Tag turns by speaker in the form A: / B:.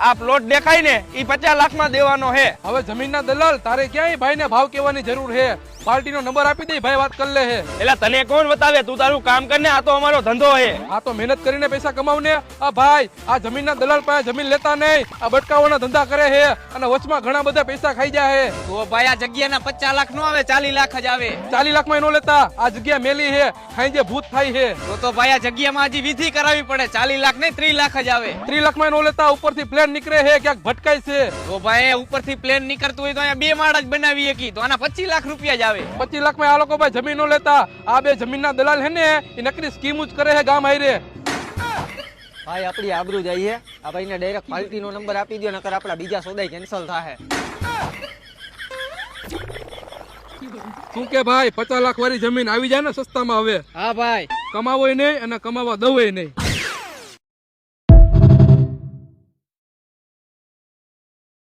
A: આ પ્લોટ દેખાય ને એ પચાસ લાખમાં દેવાનો હે.
B: હવે જમીનના દલાલ, તારે ક્યાંય ભાઈને ભાવ કેવાની જરૂર છે પાર્ટીનો નંબર આપી દે ભાઈ વાત કરી લે હે.
A: એટલે તને કોણ બતાવે? તું તારું કામ કર ને આ તો અમારો ધંધો હે.
B: આ તો મહેનત કરીને પૈસા કમાવ ને. આ ભાઈ આ જમીનના દલાલ પાસે જમીન લેતા નહીં. આ બટકાવાના ધંધા કરે હે અને વચમાં ઘણા બધા પૈસા ખાઈ જાય હે.
C: તો ભાઈ આ જગ્યાના પચાસ લાખ નો આવે ચાલીસ લાખ જ આવે.
B: ચાલી લાખમાં નો લેતા. આ જગ્યા મેલી છે ખાઈ જે ભૂત થાય છે
C: તો તો ભાઈ આ જગ્યામાં હજી વિધિ કરાવી પડે. ચાલીસ લાખ નહીં ત્રીસ લાખ જ આવે.
B: ત્રી લાખમાં નો લેતા ઉપરથી પ્લેન નીકળે છે ક્યાંક ભટકાય છે.
C: તો ભાઈ ઉપરથી પ્લેન નીકળતું હોય તો અહીંયા બે માળ જ બનાવી શકી તો આના પચીસ લાખ રૂપિયા જ આવે.
B: પચીસ લાખમાં આ લોકો ભાઈ જમીન લેતા. આ બે જમીનના દલાલ હે ને એ નકરી સ્કીમ જ કરે છે ગામ આયરે
D: ભાઈ આપણી આબરૂ જઈએ. આ ભાઈને ડાયરેક્ટ પાર્ટીનો નંબર આપી દો નકર આપણા બીજા સોદાય કેન્સલ થાય
B: શું કે ભાઈ પચાસ લાખ વાળી જમીન આવી જાય ને સસ્તામાં હવે?
C: હા ભાઈ.
B: કમાવો નહીં અને કમાવા દવે નહીં.